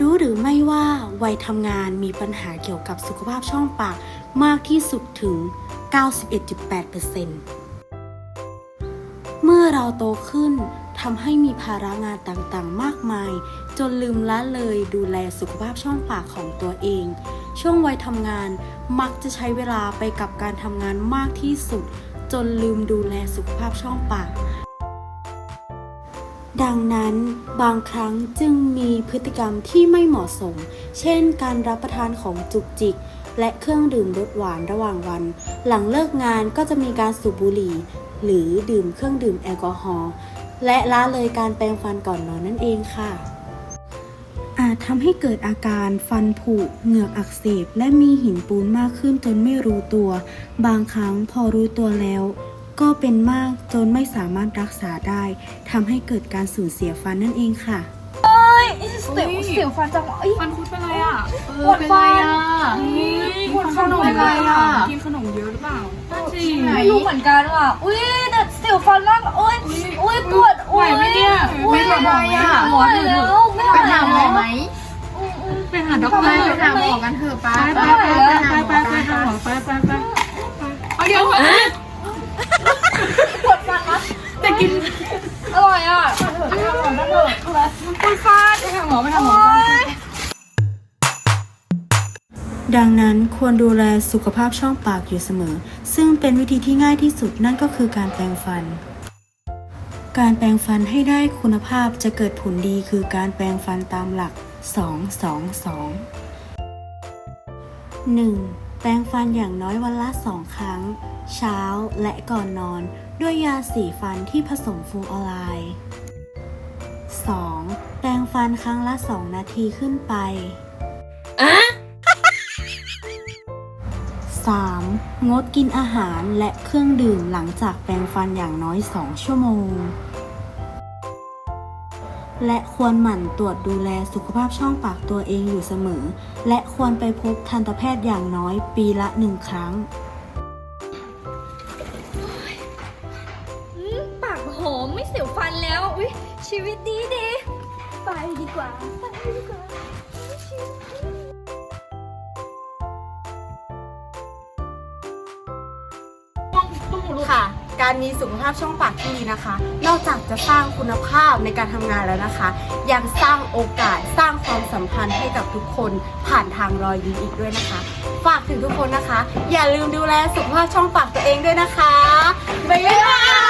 รู้หรือไม่ว่าวัยทำงานมีปัญหาเกี่ยวกับสุขภาพช่องปากมากที่สุดถึง 91.8%เมื่อเราโตขึ้นทำให้มีภาระงานต่างๆ มากมาย จนลืมละเลยดูแลสุขภาพช่องปากของตัวเอง ช่วงวัยทำงานมักจะใช้เวลาไปกับการทำงานมากที่สุด จนลืมดูแลสุขภาพช่องปาก ดังนั้นบางครั้งจึงมีพฤติกรรมที่ไม่เหมาะสม เช่น การรับประทานของจุกจิก และเครื่องดื่มรสหวานระหว่างวัน หลังเลิกงานก็จะมีการสูบบุหรี่ หรือดื่มเครื่องดื่มแอลกอฮอล์และละเลยการแปรงฟันก่อนนอนนั่นเองค่ะ อาจทำให้เกิดอาการฟันผุ เหงือกอักเสบ และมีหินปูนมากขึ้นจนไม่รู้ตัว บางครั้งพอรู้ตัวแล้ว ก็เป็นมากจนไม่สามารถรักษาได้ทำให้เกิดการสูญเสียฟันนั่นเองค่ะเสียวเสียวฟันจังวะเอ้ย ฟันคุดเป็นไรอะปวดฟันปวดขนมเป็นไรอะกินขนมเยอะหรือเปล่าจริงไม่รู้เหมือนกันว่ะ อุ้ยแต่เสียวฟันมากโอ้ยอุ้ยปวดไหวไหมเนี่ยอุ้ยไม่ไหวอะหมอแล้วไม่ไหวไปหาหมอไหม ไปหาด็อกเตอร์ไปหาหมอกันเถอะป้าไปไปไปไปไป กิน อร่อยอะไปหาหมอกันเถอะปวดฟันไปหาหมอไปหาหมอดังนั้นควรดูแลสุขภาพช่องปากอยู่เสมอ ซึ่งเป็นวิธีที่ง่ายที่สุดนั่นก็คือการแปรงฟัน การแปรงฟันให้ได้คุณภาพจะเกิดผลดีคือการแปรงฟันตามหลัก 2 2 2 1. แปรงฟันอย่างน้อยวันละ2ครั้ง เช้าและก่อนนอน ด้วยยาสีฟันที่ผสมฟลูออไรด์ 2. แปรงฟันครั้งละ 2 นาทีขึ้นไป 3. งดกินอาหารและเครื่องดื่มหลังจากแปรงฟันอย่างน้อย 2 ชั่วโมง และควรหมั่นตรวจดูแลสุขภาพช่องปากตัวเองอยู่เสมอ และควรไปพบทันตแพทย์อย่างน้อยปีละหนึ่งครั้ง อืมปากหอมไม่เสียวฟันแล้วอุ้ยชีวิตดีดีไปดีกว่าไปดีกว่าชีวิตดี การมีสุขภาพช่องปากที่ดีนะคะ นอกจากจะสร้างคุณภาพในการทำงานแล้วนะคะ ยังสร้างโอกาสสร้างความสัมพันธ์ให้กับทุกคนผ่านทางรอยยิ้มอีกด้วยนะคะ ฝากถึงทุกคนนะคะ อย่าลืมดูแลสุขภาพช่องปากตัวเองด้วยนะคะบ๊ายบาย